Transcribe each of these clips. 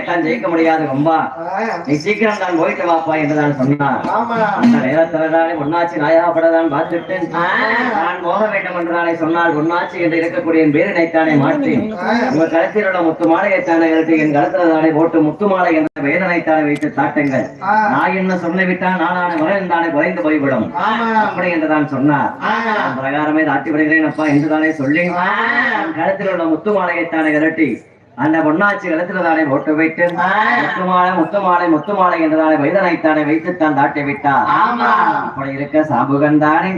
தான் ஜெயிக்க முடியாது ரொம்ப நீ சீக்கிரம் தான் போயிட்டு வாப்பா என்று தான் சொன்னார். அந்த நேரத்தில் தானே பொன்னாச்சி நாயாப்படதான் பார்த்துட்டு நான் போக வேண்டும் என்று தானே சொன்னால் பொன்னாச்சி என்று இருக்கக்கூடிய என் பேரினைத்தானே மாற்றி. உங்க கழுத்தில் உள்ள முத்து மாலையைத்தானே எடுத்து என் கழுத்தில் தானே போட்டு முத்து மாலை என்ற வேதனைத்தானே வைத்து தாட்டுங்கள் நான் என்ன சொன்ன விட்டால் நானான முறையில் தானே குறைந்து போய்விடும். அப்படி என்று தான் சொன்னார். பிரகாரமே தாட்டி விடுகிறேன் அப்பா என்று தானே சொல்லி கழுத்தில் உள்ள முத்து மாலையைத்தானே விரட்டி அந்த பொன்னாச்சி கழுத்தில் தானே போட்டு வைத்து முத்து மாலை முத்து மாலை முத்து மாலை என்றதானே வைதனைத்தானே வைத்துத்தான் தாட்டி விட்டார். ஆமா. அப்படி இருக்க சாம்புகன் தானே.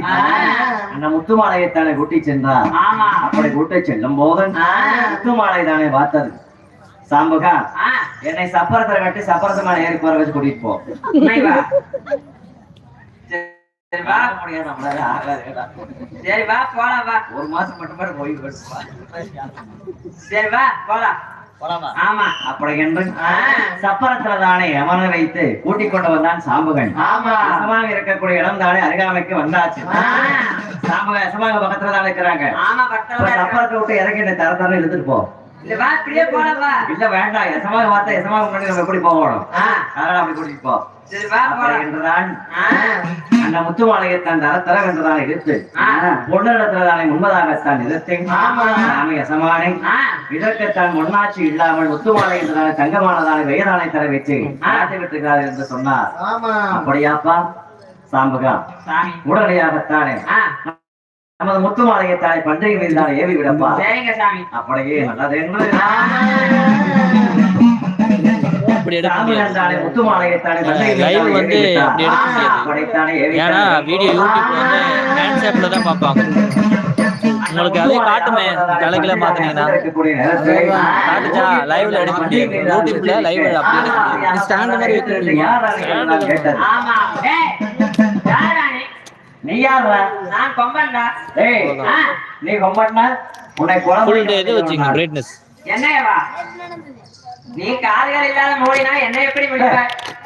அந்த முத்து மாலையைத்தானே கூட்டி சென்றார். ஆமா. அப்படி கூட்டி செல்லும் போது முத்து மாலை தானே பார்த்தது. சாம்புகா என்னை சப்பரத்துல கட்டி சப்பரத்து மேல ஏறி போற வச்சு கூட்டிட்டு போ. சரி வா. போலாம் வா. ஒரு மாசம் மட்டும் போய் சரி வா போலாம். ஆமா அப்படி என்று சப்பரத்துல தானே அமர வைத்து கூட்டிக் கொண்டு வந்தான் சாம்புகன் ஆமா. அசமாக இருக்கக்கூடிய இடம் தானே அருகாமைக்கு வந்தாச்சு. சாம்புக அசமாக பக்கத்துல தானே இருக்கிறாங்க. சப்பரத்தை விட்டு இறங்கி இந்த தர தர இழுத்துட்டு போ. இல்ல வா இப்படியே போலாம் வா இல்ல வேண்டாம். எசமாக பார்த்தா எசமாக முன்னாடி நம்ம எப்படி போகணும்? ஆ, அதனால அப்படி கூட்டிட்டு போ. சரி வா அப்படி போலாம் என்றுதான் ஆ, அந்த முத்து மாலையை தன் தர தர என்றுதான் இழுத்து. ஆ. பொன்னிடத்துல தானே முன்பதாகத்தான் இழுத்து ஆமா. சாமி எசமானை ஆ, இதற்குத்தான் முன்னாட்சி இல்லாமல் முத்துமாலை என்றதான தங்கமானதான வெயதானை தர வச்சு ஆட்டி விட்டுகிறார் என்று சொன்னார். அப்படியாப்பா சாம்புகா? சாமி. உடனடியாகத்தானே. நமது முத்துமாலையை தானே பண்டிகை மீது தானே ஏவி விடப்பா சரிங்க சாமி அப்படியே நல்லது ஏன்னா. வீடியோ யூடியூப்ல வந்து தான் பார்ப்பாங்க உங்களுக்கு அதே காட்டுமே இருக்கக்கூடிய நேரத்தை காட்டுச்சா லைவ்ல எடுக்க முடியாது யூடியூப்ல லைவ்ல அப்படி எடுக்க முடியாது ஸ்டாண்ட் மாதிரி வைக்க முடியுமா யார் அன்னைக்கு நான் கேட்டது ஆமா ஏய் யாரா நீ நீ யாரா நான் கொம்பன்டா ஏய் ஆ, நீ கொம்பண்ணா உன்னை வச்சுங்க பிரைட்னஸ் என்னையவா? நீ கால்கள் இல்லாத மூடினா என்ன எப்படி முடிப்ப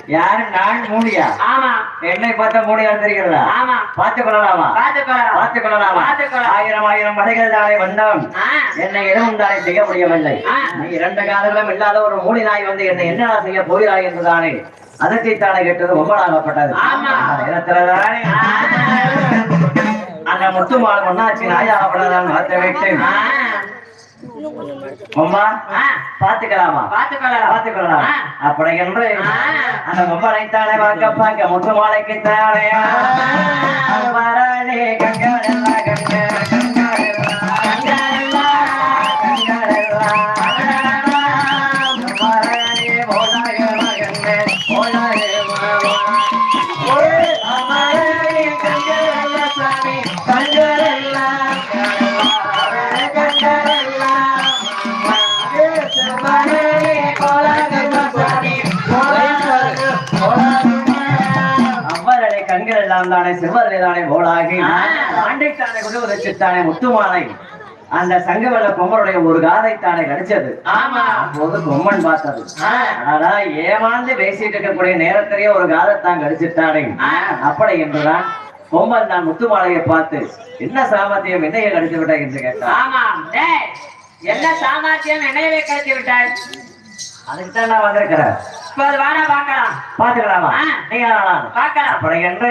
யாரு? நான் மூடியா ஆமா. என்னை பார்த்தா மூடியா தெரிகிறதா? ஆமா. பார்த்து கொள்ளலாமா பாத்துக்கலாம் பார்த்து கொள்ளலாமா பார்த்துக்கொள்ளலாம். ஆயிரம் ஆயிரம் படைகள் தானே வந்தவன். ஆ, என்னை எதுவும் தானே செய்ய முடியவில்லை. நீ இரண்டு காலங்களும் இல்லாத ஒரு மூடி நாய் வந்து என்னை என்னடா செய்ய போகிறாய் என்றுதானே அதற்கு தானே கேட்டது ஒன்பதாகப்பட்டது ஆமா. அந்த முத்துமால் ஒன்னாச்சு நாயாகப்பட்டதான் மாற்ற வைத்து பாத்துக்கலாமா பாத்துக்கொள்ளலாம் ஆ. அப்படி என்று. அந்த மொபைலைத்தானே பார்க்க பார்க்க முத்து மாலைக்கு தானே கங்க. தானே செவ்வரலே தானே ஓடாகி ஆண்டைத்தானே கொண்டு உதச்சித்தானே முத்துமாலை. அந்த சங்கவல்ல கொம்பருடைய ஒரு காதை தானே கிடைச்சது. அப்போது கொம்மன் பார்த்தது. ஆனா ஏமாந்து பேசிட்டு இருக்கக்கூடிய நேரத்திலேயே ஒரு காதைத்தான் கடிச்சிட்டானே அப்படி என்றுதான் கொம்பன் நான் முத்துமாலையை பார்த்து என்ன சாமர்த்தியம் என்னைய கடிச்சு விட்டாய்? என்று கேட்டான். என்ன சாமர்த்தியம் என்னையவே கழித்து விட்டாய்? அதுக்கு தான் நான் வந்திருக்கிறேன். வாடா பார்க்கலாம் பாத்துக்கலாமா ஆ. நீங்க. பார்க்கலாம் என்று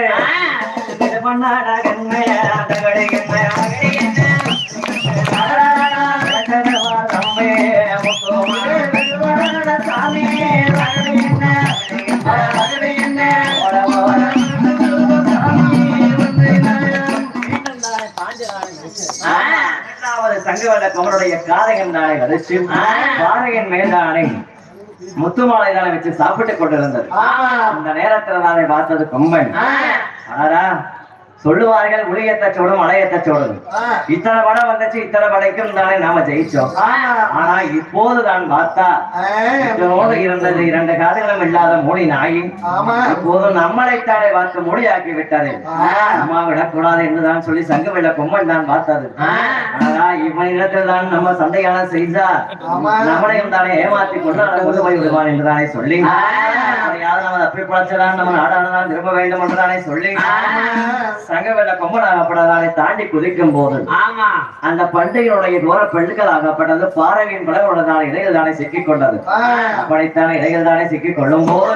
அகடி என்ன? தானே. இரண்டாவது கமருடைய காதையன் தானே வலிச்சு ஆ. பாறையின் மேல்தானே முத்துமாலை தானே வச்சு சாப்பிட்டுக் கொண்டிருந்தது. ஆமா அந்த நேரத்துல நானே பார்த்தது கொம்பன் ஆ, ஆனா சொல்லுவார்கள் உளியத்த சோடும் அலையத்த சோடும். இத்தனை படம் வந்துச்சு இத்தனை படைக்கும் தானே நாம ஜெயிச்சோம் ஆனா இப்போது நான் பார்த்தா. இதனோடு இருந்தது இரண்டு காதுகளும் இல்லாத மூடி நாய் ஆமா இப்போது நம்மளைத்தானே பார்த்து மூடியாக்கி விட்டது. அம்மா விடக்கூடாது என்றுதான் சொல்லி சங்க வெள்ள கொம்பன் தான் பார்த்தது. ஆனா இவன் இடத்தில் தான் நம்ம சண்டையான செய்தா. நம்மளையும் தானே ஏமாத்தி கொண்டு கொண்டு போய் விடுவான் என்றுதானே சொல்லி. யாரும் நம்ம தப்பி பழச்சதான் நம்ம நாடானதான் திரும்ப வேண்டும் என்றுதானே சொல்லி சங்கவேல கொம்பனாகப்பட்டதானே தாண்டி குதிக்கும் போது ஆமா. அந்த பண்டிகையுடைய தூர பெண்கள் ஆகப்பட்டது பாறையின் பலருடனான இடையில் தானே சிக்கிக் கொண்டது. அப்படித்தானே இடையில் தானே சிக்கிக் கொள்ளும் போது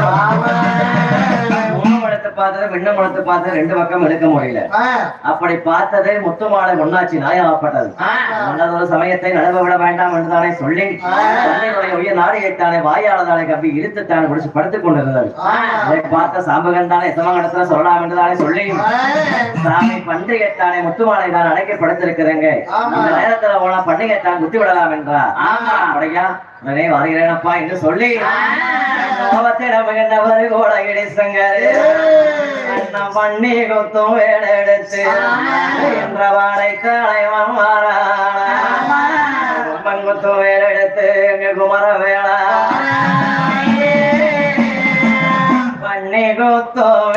எடுத்து பார்த்தது எடுத்து பார்த்தது ரெண்டு பக்கம் எடுக்க முடியல. அப்படி பார்த்ததே முத்துமாலை ஒன்னாச்சி நாயாகப்பட்டது நல்லதொரு சமயத்தை நடுவ விட வேண்டாம் என்றுதானே சொல்லி தந்தையுடைய உயர் நாடியைத்தானே வாயாளதானே கப்பி இழுத்துத்தானே பிடிச்சு படுத்துக் கொண்டிருந்தது. அதை பார்த்த சாம்பகன் தானே எசமங்கடத்துல சொல்லலாம் என்றுதானே சொல்லி சாமி பண்டிகைத்தானே முத்துமாலை தான் அடைக்க படுத்திருக்கிறேங்க இந்த நேரத்துல போனா பண்டிகைத்தான் குத்தி விடலாம் என்றார் ஆமா. அப்படியா? உடனே வருகிறேனப்பா என்று சொல்லி மிகுந்தவர் கூட இடிசங்கரு. அண்ணன் பண்ணி கொத்தும் வேலை எடுத்து என்ற வாடை தலைவன் மங்குத்தும் வேலை எடுத்து எங்க குமர வேளா. பண்ணி கொத்தும்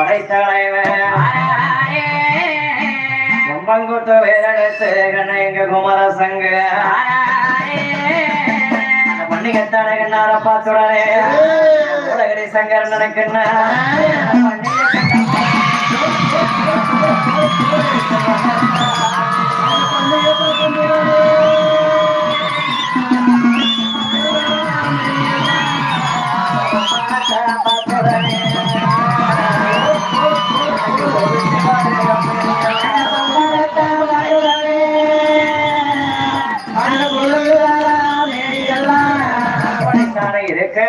கண்ணுங்க படைத்தானே கொம்பங்குத்து வேலெடுத்து கண்ணைங்க குமர சங்க பண்ணிக்கத்தானே கண்ணார பார்த்துடனே உலகடி சங்கர் நினைக்கின்ற இருக்கு.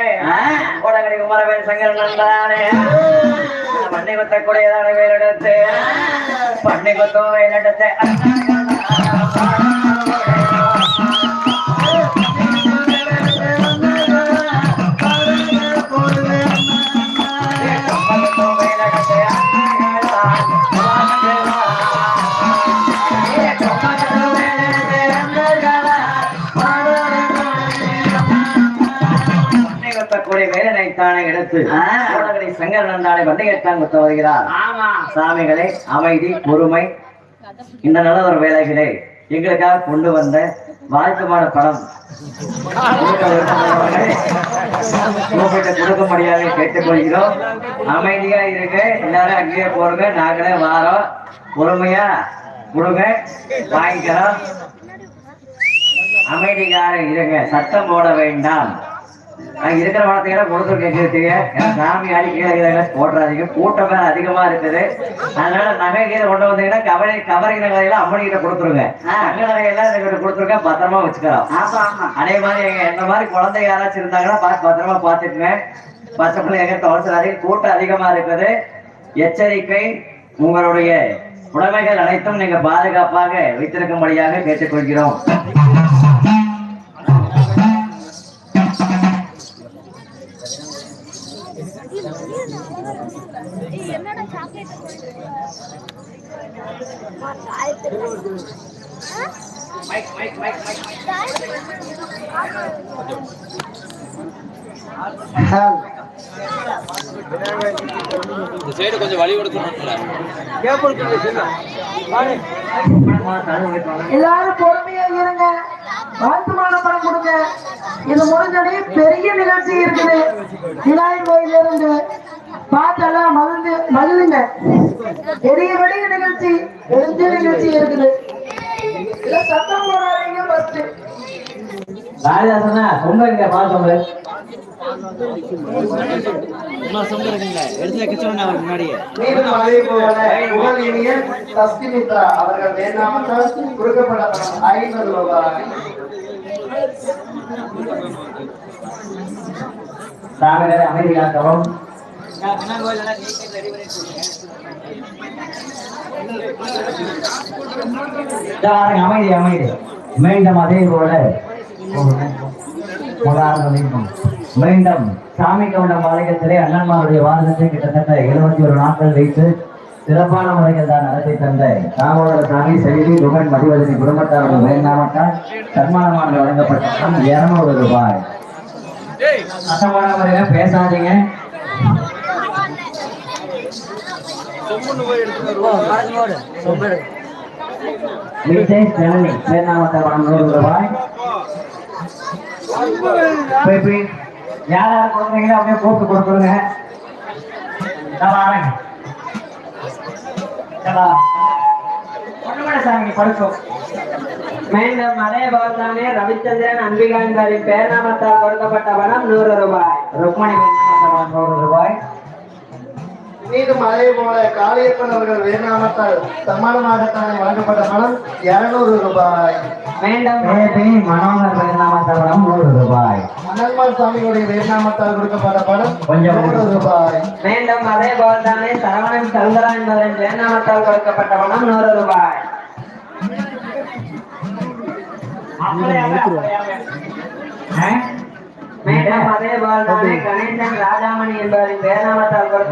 உலகடி குமரவேல் சங்கர் நன்றானே பண்ணி கொத்த கூடியதான வேலெடுத்து. பண்ணி கொத்தும் வேலெடுத்து நன்றானே பண்டிகைத்தான் குத்த வருகிறார். ஆமா. சாமிகளே அமைதி பொறுமை. இந்த நல்ல ஒரு வேலைகளே எங்களுக்காக கொண்டு வந்த வாழ்த்துமான படம் கூப்பிட்டு கொடுக்க முடியாது கேட்டுக்கொள்கிறோம் அமைதியா இருங்க எல்லாரும் அங்கேயே போடுங்க நாங்களே வாரோம். பொறுமையா கொடுங்க வாங்கிக்கிறோம். அமைதிக்கார இருங்க சத்தம் போட வேண்டாம். நான் இருக்கிற வார்த்தைகளை கொடுத்து கேட்கறதுக்கு சாமி ஆடி கீழே கீழே போடுறாதீங்க கூட்டம் வேற அதிகமா இருக்குது. அதனால நகை கீழே கொண்டு வந்தீங்கன்னா கவலை கவரை நகையெல்லாம் அம்மனி கிட்ட கொடுத்துருங்க. தங்க நகையெல்லாம் எங்கிட்ட கொடுத்துருங்க. பத்திரமா வச்சுக்கலாம். அதே மாதிரி எங்க என்ன மாதிரி குழந்தை யாராச்சும் இருந்தாங்கன்னா பார்த்து பத்திரமா பார்த்துக்குங்க. பச்சை எங்க துவச்சிடாதீங்க கூட்டம் அதிகமா இருக்குது. எச்சரிக்கை உங்களுடைய உடைமைகள் அனைத்தும் நீங்க பாதுகாப்பாக வைத்திருக்கும்படியாக கேட்டுக்கொள்கிறோம். என்னடா சாக்லேட் இந்த சைடு கொஞ்சம் வழி கொடுக்கணும்ல எல்லாரும் பொறுமையா இருங்க. வாழ்த்துமான பணம் கொடுங்க. இது முடிஞ்சோடனே பெரிய நிகழ்ச்சி இருக்குது. விநாயகர் கோயிலிருந்து இருந்து பார்த்தெல்லாம் மகிழ்ந்து மகிழுங்க. பெரிய பெரிய நிகழ்ச்சி பெரிய நிகழ்ச்சி இருக்குது. சத்தம் போடாதீங்க ஃபர்ஸ்ட் ராஜதாசனா ரொம்ப இங்க பாத்தோங்க இன்னொரு அமைதி அமைதி. மீண்டும் அதே போல மீண்டும் சாமி கவுண்டம் ஆலயத்திலே அண்ணன்மாருடைய வாதத்தை கிட்டத்தட்ட எழுபத்தி ஒரு நாட்கள் வைத்து சிறப்பான முறையில் தான் நடத்தி தந்த தாமோதர சாமி செல்வி குகன் மதிவதனி குடும்பத்தார்கள் வேண்டாமட்டால் சன்மானமாக வழங்கப்பட்ட இருநூறு ரூபாய். சத்தமான முறையில் பேசாதீங்க. விஜய் ஜனனி பணம் நூறு ரூபாய். போய் போய். யார் யார் கொடுக்குறீங்களோ அப்படியே கூப்பிட்டு கொடுத்துருங்க. ஒண்ணுமே சாமி படுக்கும் மீண்டும் அதே போல்தானே ரவிச்சந்திரன் அன்பிகாந்தரின் பேர்நாமத்தால் கொடுக்கப்பட்ட பணம் நூறு ரூபாய். ருக்மணி வேண்டாமட்டால் நூறு ரூபாய். மீண்டும் அதே போல காளியப்பன் அவர்கள் வேணாமத்தால் சம்மானமாகத்தானே வழங்கப்பட்ட பணம் இருநூறு ரூபாய். மீண்டும் ஏபி மனோகர் வேண்டாமட்டால் பணம் நூறு ரூபாய். அனல்மால் சாமியுடைய வேணாமத்தால் கொடுக்கப்பட்ட பணம் கொஞ்சம் நூறு ரூபாய். மீண்டும் அதே போல்தானே சரவணன் சந்திரா என்பதன் பேர்நாமத்தால் கொடுக்கப்பட்ட பணம் நூறு ரூபாய். ஆ? மீண்டும் அதே போல்தானே கணேசன் ராஜாமணி என்பவரின் பேர்நாமத்தால் கொடுக்க